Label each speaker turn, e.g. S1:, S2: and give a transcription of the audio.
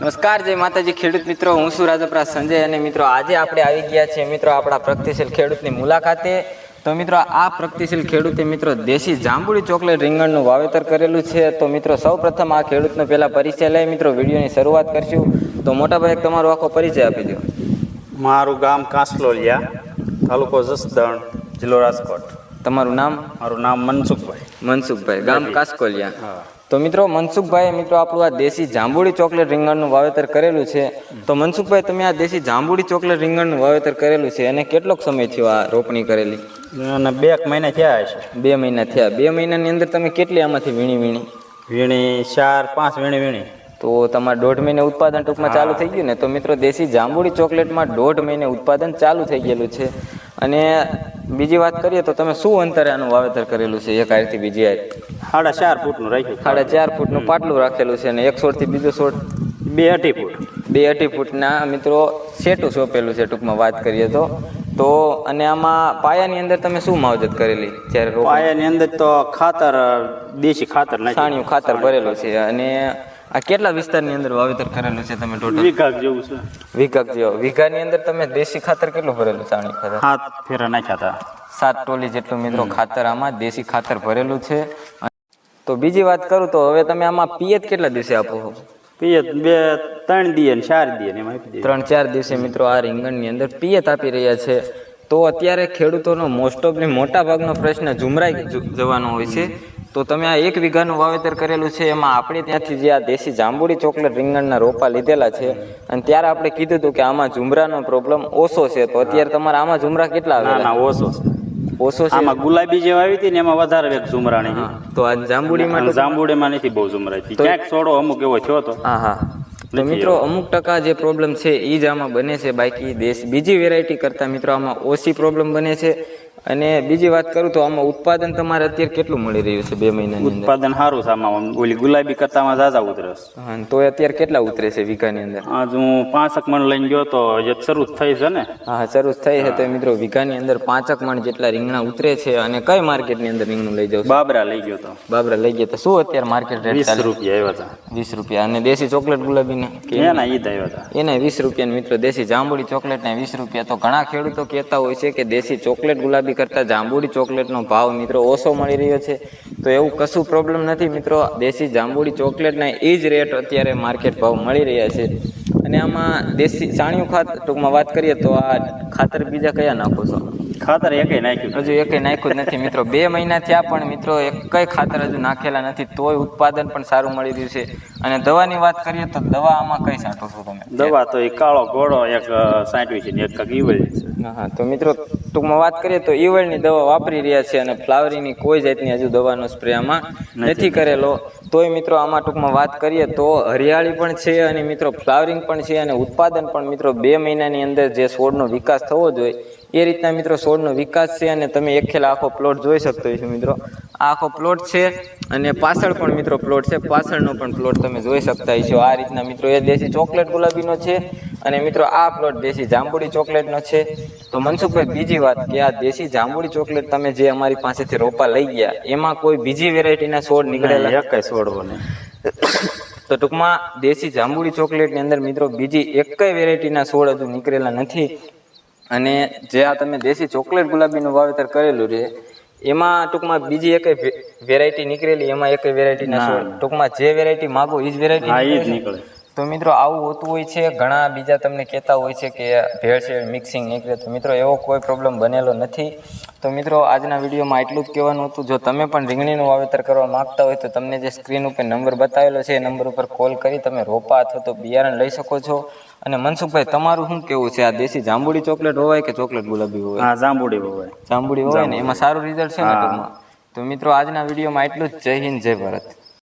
S1: નમસ્કાર જય માતાજી ખેડૂત મિત્રો. હું છું રાજપરા સંજય અને મિત્રો આજે આપણે આવી ગયા છીએ મિત્રો આપણા પ્રગતિશીલ ખેડૂતની મુલાકાતે. તો મિત્રો આ પ્રગતિશીલ ખેડૂતે મિત્રો દેશી જાંબુડી ચોકલેટ રીંગણનું વાવેતર કરેલું છે. તો મિત્રો સૌ પ્રથમ આ ખેડૂતનો પહેલાં પરિચય લઈ. મિત્રો વિડીયોની શરૂઆત કરશું. તો મોટાભાઈ તમારો આખો પરિચય આપી દો.
S2: મારું ગામ કાંસલોલિયા તાલુકો જસદણ જિલ્લો રાજકોટ.
S1: તમારું નામ?
S2: મારું નામ મનસુખભાઈ.
S1: મનસુખભાઈ. ગામ કાસકોલિયા.
S2: હા.
S1: તો મિત્રો મનસુખભાઈ મિત્રો આપણું આ દેશી જાંબુડી ચોકલેટ રીંગણનું વાવેતર કરેલું છે. તો મનસુખભાઈ તમે આ દેશી જાંબુડી ચોકલેટ રીંગણનું વાવેતર કરેલું છે અને કેટલોક સમય થયો આ રોપણી કરેલી?
S2: અને બે મહિના થયા છે
S1: બે મહિના થયા. બે મહિનાની અંદર તમે કેટલી આમાંથી વીણી વીણી?
S2: વીણી ચાર પાંચ વીણી વીણી.
S1: તો તમારે દોઢ મહિને ઉત્પાદન ટૂંકમાં ચાલુ થઈ ગયું ને? તો મિત્રો દેશી જાંબુડી ચોકલેટમાં દોઢ મહિને ઉત્પાદન ચાલુ થઈ ગયેલું છે. અને બીજી વાત કરીએ તો તમે શું અંતરે આનું વાવેતર કરેલું છે? એક હારથી બીજી હાર.
S2: સાડા ચાર ફૂટનું રાખ્યું
S1: સાડા ચાર ફૂટનું પાટલું રાખેલું છે અને એક છોડથી બીજો છોડ.
S2: બે અઢી ફૂટ.
S1: બે અઢી ફૂટના મિત્રો સેટું સોંપેલું છે ટૂંકમાં વાત કરીએ તો. તો અને આમાં પાયાની અંદર તમે શું માવજત કરેલી? જ્યારે
S2: પાયાની અંદર તો ખાતર દેશી ખાતર
S1: છાણિયું ખાતર ભરેલું છે અને આ કેટલા વિસ્તારની અંદર વાવેતર કરેલું છે તમે ટોટલ
S2: વીઘા જેવું છે.
S1: વીઘા જેવો. વીઘાની અંદર તમે દેશી ખાતર કેટલું ભરેલું ચાણી ખાતર
S2: સાત ફેરા નાખ્યા હતા.
S1: સાત ટોલી જેટલું મિત્રો ખાતર આમાં દેશી ખાતર ભરેલું છે. તો બીજી વાત કરું તો હવે તમે આમાં પિયત કેટલા દિવસે આપો છો?
S2: પિયત બે ત્રણ દીએ ને ચાર દીએ ને આપી
S1: ત્રણ ચાર દિવસે મિત્રો આ રીંગણની અંદર પિયત આપી રહ્યા છે. તો અત્યારે ખેડૂતોનો મોસ્ટ ઓફલી મોટા ભાગનો પ્રશ્ન ઝુમરાઈ જવાનો હોય છે. તો તમે આ એક વીઘાનું વાવેતર કરેલું છે એમાં આપણે ત્યાંથી જે આ દેશી જાંબુડી ચોકલેટ રીંગણના રોપા લીધેલા છે અને ત્યારે આપણે કીધું હતું કે આમાં ઝુમરાનો પ્રોબ્લેમ ઓછો છે તો અત્યારે તમારા આમાં ઝુમરા કેટલા આવેલા?
S2: ઓછો
S1: ઓછો છે?
S2: આમાં ગુલાબી જે આવી હતી ને એમાં વધારે વેગ ઝુમરાણી
S1: તો આ જાંબુડીમાં
S2: જાંબુડીમાં નથી બહુ ઝુમરાઈ ક્યાંક છોડો અમુક એવો થયો તો
S1: હા હા. તો મિત્રો અમુક ટકા જે પ્રોબ્લેમ છે એ જ આમાં બને છે. બાકી દેશ બીજી વેરાયટી કરતાં મિત્રો આમાં ઓછી પ્રોબ્લેમ બને છે. અને બીજી વાત કરું તો આમાં ઉત્પાદન તમારે અત્યારે કેટલું મળી રહ્યું છે બે મહિના
S2: ઉત્પાદન સારું છે આમાં. ઓલી ગુલાબી કરતામાં ઝાઝા ઉતરસ.
S1: હા તો અત્યારે કેટલા ઉતરે છે વીઘાની અંદર?
S2: આજ હું પાંચક મણ લઈને ગયો તો શરૂ થઈ છે ને.
S1: હા શરૂ થઈ છે. તો મિત્રો વીઘાની અંદર પાંચક મણ જેટલા રીંગણા ઉતરે છે અને કઈ માર્કેટની અંદર રીંગણું લઈ જાવ
S2: બાબરા લઈ ગયો તો.
S1: બાબરા લઈ ગયો તો. શું અત્યારે માર્કેટ રેટ
S2: વીસ રૂપિયા આવ્યા હતા.
S1: વીસ રૂપિયા અને દેશી ચોકલેટ ગુલાબીના.
S2: એના ઈદ આવ્યા હતા.
S1: એને વીસ રૂપિયા મિત્રો દેશી જાંબુડી ચોકલેટને વીસ રૂપિયા. તો ઘણા ખેડૂતો કહેતા હોય છે કે દેશી ચોકલેટ ગુલાબી કરતાં જાંબુડી ચોકલેટનો ભાવ મિત્રો ઓછો મળી રહ્યો છે. તો એવું કશું પ્રોબ્લેમ નથી મિત્રો. દેશી જાંબુડી ચોકલેટના એ જ રેટ અત્યારે માર્કેટ ભાવ મળી રહ્યા છે. અને આમાં દેશી સાણિયું ખાતર ટૂંકમાં વાત કરીએ તો આ ખાતર બીજા કયા નાખો છો?
S2: ખાતર એકય નાખ્યું
S1: હજુ એકે નાખ્યું જ નથી મિત્રો. બે મહિના થયા પણ મિત્રો એકય ખાતર હજુ નાખેલા નથી. તોય ઉત્પાદન પણ સારું મળી રહ્યું છે. અને દવાની વાત કરીએ તો દવા આમાં કઈ છાંટો છો તમે?
S2: દવા તો એ કાળો ઘોડો એક સાંઠવી છે એક કાંઈક ઈવળ છે.
S1: હા તો મિત્રો ટૂંકમાં વાત કરીએ તો ઈવળની દવા વાપરી રહ્યા છે અને ફ્લાવરિંગની કોઈ જાતની હજુ દવાનો સ્પ્રે આમાં નથી કરેલો. તોય મિત્રો આમાં ટૂંકમાં વાત કરીએ તો હરિયાળી પણ છે અને મિત્રો ફ્લાવરિંગ પણ છે અને ઉત્પાદન પણ મિત્રો બે મહિનાની અંદર જે છોડનો વિકાસ થવો જોઈએ એ રીતના મિત્રો છોડનો વિકાસ છે અને તમે એક ખેલા આખો પ્લોટ જોઈ શકતો છો મિત્રો. આ આખો પ્લોટ છે અને પાછળ પણ મિત્રો પ્લોટ છે. પાછળનો પણ પ્લોટ તમે જોઈ શકતા છો આ રીતના મિત્રો એ દેશી ચોકલેટ ગુલાબીનો છે અને મિત્રો આ પ્લોટ દેશી જાંબુડી ચોકલેટનો છે. તો મનસુખભાઈ બીજી વાત કે આ દેશી જાંબુડી ચોકલેટ તમે જે અમારી પાસેથી રોપા લઈ ગયા એમાં કોઈ બીજી વેરાયટીના છોડ નીકળેલા?
S2: એક નહીં.
S1: તો ટૂંકમાં દેશી જાંબુડી ચોકલેટની અંદર મિત્રો બીજી એકય વેરાયટીના છોડ હજુ નીકળેલા નથી. અને જે આ તમે દેશી ચોકલેટ ગુલાબીનું વાવેતર કરેલું છે એમાં ટૂંકમાં બીજી એક વેરાયટી નીકળેલી એમાં એક વેરાયટીના છોડ. ટૂંકમાં જે વેરાયટી માગો એ જ વેરાયટી
S2: નીકળે.
S1: તો મિત્રો આવું હોતું હોય છે ઘણા બીજા તમને કહેતા હોય છે કે ભેળસેળ મિક્સિંગ નીકળે. તો મિત્રો એવો કોઈ પ્રોબ્લેમ બનેલો નથી. તો મિત્રો આજના વિડીયોમાં એટલું જ કહેવાનું હતું. જો તમે પણ રીંગણીનું વાવેતર કરવા માંગતા હોય તો તમને જે સ્ક્રીન ઉપર નંબર બતાવેલો છે એ નંબર ઉપર કોલ કરી તમે રોપા અથવા તો બિયારણ લઈ શકો છો. અને મનસુખભાઈ તમારું શું કેવું છે? આ દેશી જાંબુડી ચોકલેટ હોય કે ચોકલેટ ગુલાબી હોય
S2: હા જાંબુડી હોય
S1: જાંબુડી હોય ને? એમાં સારું રિઝલ્ટ છે ને તો મિત્રો આજના વિડીયોમાં એટલું જ. જય હિન્દ જય ભારત.